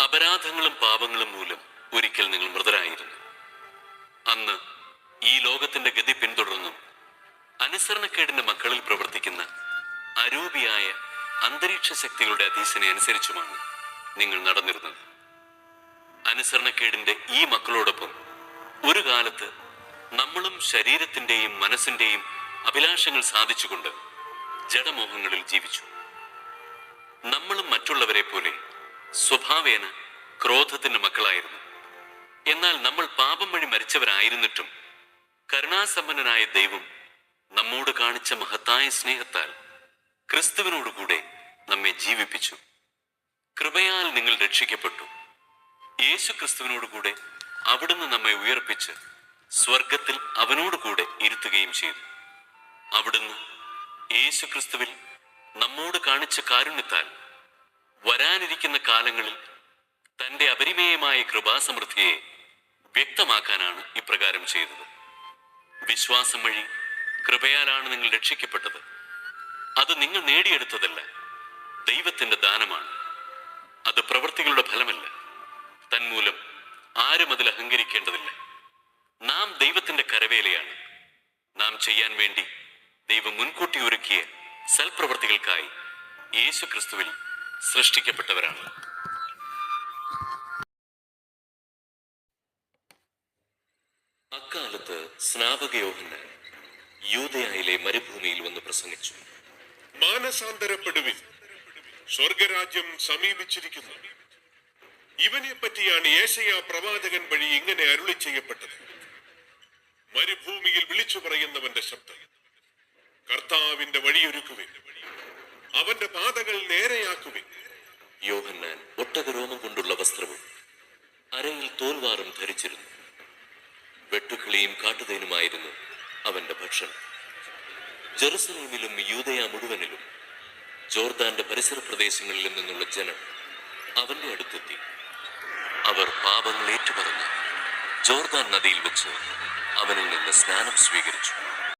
അബദ്ധങ്ങളും പാപങ്ങളും മൂലം ഒരിക്കൽ നിങ്ങൾ മൃതരായിരുന്നു. അന്ന് ഈ ലോകത്തിന്റെ ഗതി പിന്തുടർന്നും അനുസരണക്കേടിന്റെ മക്കളിൽ പ്രവർത്തിക്കുന്ന അരൂപിയായ അന്തരീക്ഷ ശക്തികളുടെ അധീശനെ അനുസരിച്ചുമാണ് നിങ്ങൾ നടന്നിരുന്നത്. അനുസരണക്കേടിന്റെ ഈ മക്കളോടൊപ്പം ഒരു കാലത്ത് നമ്മളും ശരീരത്തിന്റെയും മനസ്സിന്റെയും അഭിലാഷങ്ങൾ സാധിച്ചുകൊണ്ട് ജഡമോഹങ്ങളിൽ ജീവിച്ചു. നമ്മളും മറ്റുള്ളവരെ സ്വഭാവേന ക്രോധത്തിന്റെ മക്കളായിരുന്നു. എന്നാൽ നമ്മൾ പാപം വഴി മരിച്ചവരായിരുന്നിട്ടും കരുണാസമ്പന്നനായ ദൈവം നമ്മോട് കാണിച്ച മഹത്തായ സ്നേഹത്താൽ ക്രിസ്തുവിനോടുകൂടെ നമ്മെ ജീവിപ്പിച്ചു. കൃപയാൽ നിങ്ങൾ രക്ഷിക്കപ്പെട്ടു. യേശു ക്രിസ്തുവിനോടുകൂടെ അവിടുന്ന് നമ്മെ ഉയർപ്പിച്ച് സ്വർഗത്തിൽ അവനോടുകൂടെ ഇരുത്തുകയും ചെയ്തു. അവിടുന്ന് യേശു ക്രിസ്തുവിൽ നമ്മോട് കാണിച്ച കാരുണ്യത്താൽ വരാനിരിക്കുന്ന കാലങ്ങളിൽ തന്റെ അപരിമേയമായ കൃപാസമൃദ്ധിയെ വ്യക്തമാക്കാനാണ് ഇപ്രകാരം ചെയ്തത്. വിശ്വാസം വഴി കൃപയാലാണ് നിങ്ങൾ രക്ഷിക്കപ്പെട്ടത്. അത് നിങ്ങൾ നേടിയെടുത്തതല്ല. ദൈവത്തിന്റെ ദാനമാണ്. അത് പ്രവൃത്തികളുടെ ഫലമല്ല. തന്മൂലം ആരും അതിൽ അഹങ്കരിക്കേണ്ടതില്ല. നാം ദൈവത്തിന്റെ കരവേലയാണ്. നാം ചെയ്യാൻ വേണ്ടി ദൈവം മുൻകൂട്ടി ഒരുക്കിയ സൽപ്രവൃത്തികൾക്കായി യേശു ക്രിസ്തുവിൽ സൃഷ്ടിക്കപ്പെട്ടവരാണ്. അക്കാലത്ത് സ്നാപക യോഹന്നാൻ യൂതയായിലെ മരുഭൂമിയിൽ വന്ന് പ്രസംഗിച്ചു. മാനസാന്തരപ്പെടുവിൻ. സ്വർഗരാജ്യം സമീപിച്ചിരിക്കുന്നു. ഇവനെ പറ്റിയാണ് ഏശയ പ്രവാചകൻ വഴി ഇങ്ങനെ അരുളി ചെയ്യപ്പെട്ടത്. മരുഭൂമിയിൽ വിളിച്ചു പറയുന്നവന്റെ ശബ്ദം കർത്താവിന്റെ വഴിയൊരുക്കുവിൻ. അവന്റെ പാതകൾ നേരെയാക്കുവിൻ. യോഹന്നാൻ ഒട്ടകരോമം കൊണ്ടുള്ള വസ്ത്രവും അരയിൽ തോൽവാറും ധരിച്ചിരുന്നു. വെട്ടുക്കിളിയും കാട്ടുതേനുമായിരുന്നു അവന്റെ ഭക്ഷണം. ജെറുസലേമിലും യൂതയ മുഴുവനിലും ജോർദാന്റെ പരിസര പ്രദേശങ്ങളിൽ നിന്നുള്ള ജനം അവന്റെ അടുത്തെത്തി. അവർ പാപങ്ങൾ ഏറ്റുപറഞ്ഞ് ജോർദാൻ നദിയിൽ വെച്ച് അവനിൽ നിന്ന് സ്നാനം സ്വീകരിച്ചു.